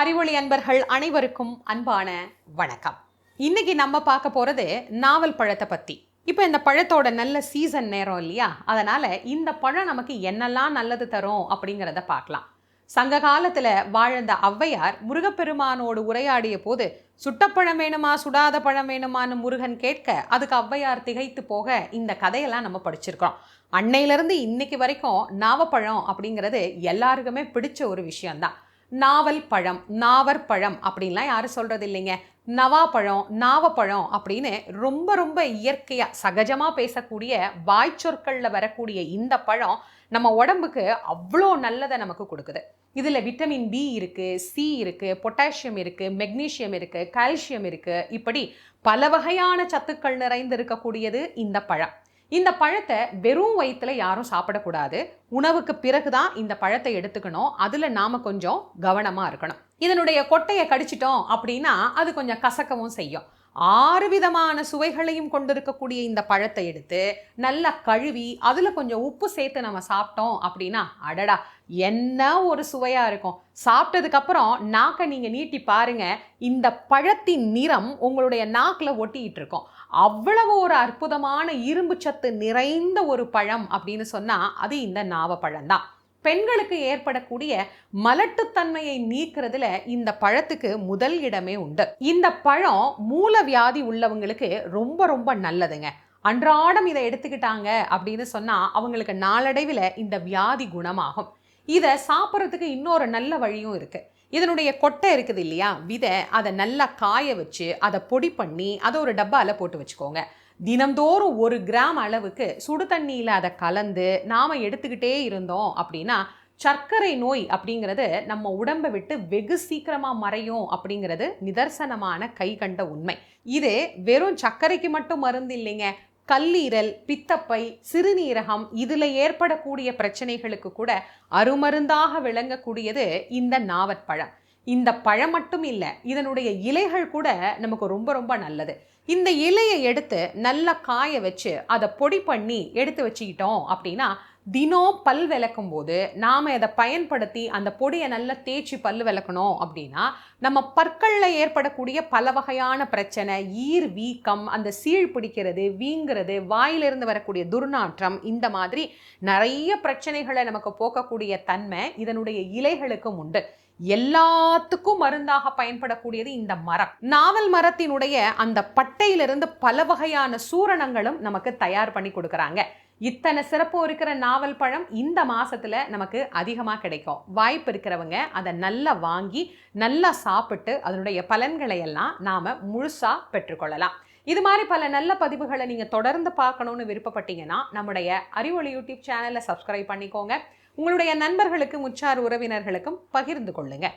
அறிவொளி அன்பர்கள் அனைவருக்கும் அன்பான வணக்கம். இன்னைக்கு நம்ம பார்க்க போகிறது நாவல் பழத்தை பற்றி இப்போ இந்த பழத்தோட நல்ல சீசன் நேரம் இல்லையா? அதனால் இந்த பழம் நமக்கு என்னெல்லாம் நல்லது தரும் அப்படிங்கிறத பார்க்கலாம். சங்க காலத்தில் வாழ்ந்த ஔவையார் முருகப்பெருமானோடு உரையாடிய போது சுட்டப்பழம் வேணுமா சுடாத பழம் வேணுமான்னு முருகன் கேட்க அதுக்கு ஔவையார் திகைத்து போக இந்த கதையெல்லாம் நம்ம படிச்சிருக்கிறோம். அன்னையிலேருந்து இன்னைக்கு வரைக்கும் நாவப்பழம் அப்படிங்கிறது எல்லாருக்குமே பிடிச்ச ஒரு விஷயம்தான். நாவல் பழம் நாவர் பழம் அப்படின்லாம் யாரும் சொல்கிறது இல்லைங்க. நவாப்பழம் நாவப்பழம் அப்படின்னு ரொம்ப ரொம்ப இயற்கையாக சகஜமாக பேசக்கூடிய வாய்ச்சொற்களில் வரக்கூடிய இந்த பழம் நம்ம உடம்புக்கு அவ்வளோ நல்லதை நமக்கு கொடுக்குது. இதில் விட்டமின் பி இருக்குது சி இருக்குது பொட்டாசியம் இருக்குது மெக்னீஷியம் இருக்குது கால்சியம் இருக்குது இப்படி பல வகையான சத்துக்கள் நிறைந்து இருக்கக்கூடியது இந்த பழம். இந்த பழத்தை வெறும் வயிற்றுல யாரும் சாப்பிடக்கூடாது. உணவுக்கு பிறகு தான் இந்த பழத்தை எடுத்துக்கணும். அதில் நாம் கொஞ்சம் கவனமாக இருக்கணும். இதனுடைய கொட்டையை கடிச்சிட்டோம் அப்படின்னா அது கொஞ்சம் கசக்கவும் செய்யும். ஆறு விதமான சுவைகளையும் கொண்டிருக்கக்கூடிய இந்த பழத்தை எடுத்து நல்லா கழுவி அதில் கொஞ்சம் உப்பு சேர்த்து நம்ம சாப்பிட்டோம் அப்படின்னா அடடா என்ன ஒரு சுவையாக இருக்கும். சாப்பிட்டதுக்கப்புறம் நாக்கை நீங்கள் நீட்டி பாருங்க இந்த பழத்தின் நிறம் உங்களுடைய நாக்கில் ஒட்டிக்கிட்டு இருக்கும். அவ்வளவு ஒரு அற்புதமான இரும்பு சத்து நிறைந்த ஒரு பழம் அப்படின்னு சொன்னால் அது இந்த நாவப்பழம் தான் பெண்களுக்கு ஏற்படக்கூடிய மலட்டுத்தன்மையை நீக்கிறதுல இந்த பழத்துக்கு முதல் இடமே உண்டு. இந்த பழம் மூல வியாதி உள்ளவங்களுக்கு ரொம்ப ரொம்ப நல்லதுங்க. அன்றாடம் இதை எடுத்துக்கிட்டாங்க அப்படின்னு சொன்னா அவங்களுக்கு நாளடைவில் இந்த வியாதி குணமாகும். இதை சாப்பிட்றதுக்கு இன்னொரு நல்ல வழியும் இருக்கு. இதனுடைய கொட்டை இருக்குது இல்லையா? விதை அதை நல்லா காய வச்சு அதை பொடி பண்ணி அதை ஒரு டப்பாவில் போட்டு வச்சுக்கோங்க. தினந்தோறும் ஒரு கிராம் அளவுக்கு சுடு தண்ணியில் அதை கலந்து நாம் எடுத்துக்கிட்டே இருந்தோம் அப்படின்னா சர்க்கரை நோய் அப்படிங்கிறது நம்ம உடம்பை விட்டு வெகு சீக்கிரமாக மறையும் அப்படிங்கிறது நிதர்சனமான கை கண்ட உண்மை. இது வெறும் சர்க்கரைக்கு மட்டும் மருந்து இல்லைங்க. கல்லீரல் பித்தப்பை சிறுநீரகம் இதில் ஏற்படக்கூடிய பிரச்சனைகளுக்கு கூட அருமருந்தாக விளங்கக்கூடியது இந்த நாவற்பழம். இந்த பழம் மட்டும் இல்லை இதனுடைய இலைகள் கூட நமக்கு ரொம்ப ரொம்ப நல்லது. இந்த இலையை எடுத்து நல்லா காய வச்சு அதை பொடி பண்ணி எடுத்து வச்சுக்கிட்டோம் அப்படின்னா தினம் பல் விளக்கும் போது நாம் இதை பயன்படுத்தி அந்த பொடியை நல்லா தேய்ச்சி பல் விளக்கணும் அப்படின்னா நம்ம பற்களில் ஏற்படக்கூடிய பல வகையான பிரச்சனை ஈர் வீக்கம் அந்த சீழ் பிடிக்கிறது வீங்கிறது வாயிலிருந்து வரக்கூடிய துர்நாற்றம் இந்த மாதிரி நிறைய பிரச்சனைகளை நமக்கு போக்கக்கூடிய தன்மை இதனுடைய இலைகளுக்கும் உண்டு. எல்லாத்துக்கும் மருந்தாக பயன்படக்கூடியது இந்த மரம். நாவல் மரத்தினுடைய அந்த பட்டையிலிருந்து பல வகையான சூரணங்களும் நமக்கு தயார் பண்ணி கொடுக்குறாங்க. இத்தனை சிறப்பு இருக்கிற நாவல் பழம் இந்த மாதத்தில் நமக்கு அதிகமாக கிடைக்கும். வாய்ப்பு இருக்கிறவங்க அதை நல்லா வாங்கி நல்லா சாப்பிட்டு அதனுடைய பலன்களை எல்லாம் நாம் முழுசாக பெற்றுக்கொள்ளலாம். இது மாதிரி பல நல்ல பதிவுகளை நீங்கள் தொடர்ந்து பார்க்கணும்னு விருப்பப்பட்டீங்கன்னா நம்முடைய அறிவொளி யூடியூப் சேனலை சப்ஸ்கிரைப் பண்ணிக்கோங்க. உங்களுடைய நண்பர்களுக்கும் உற்றார் உறவினர்களுக்கும் பகிர்ந்து கொள்ளுங்கள்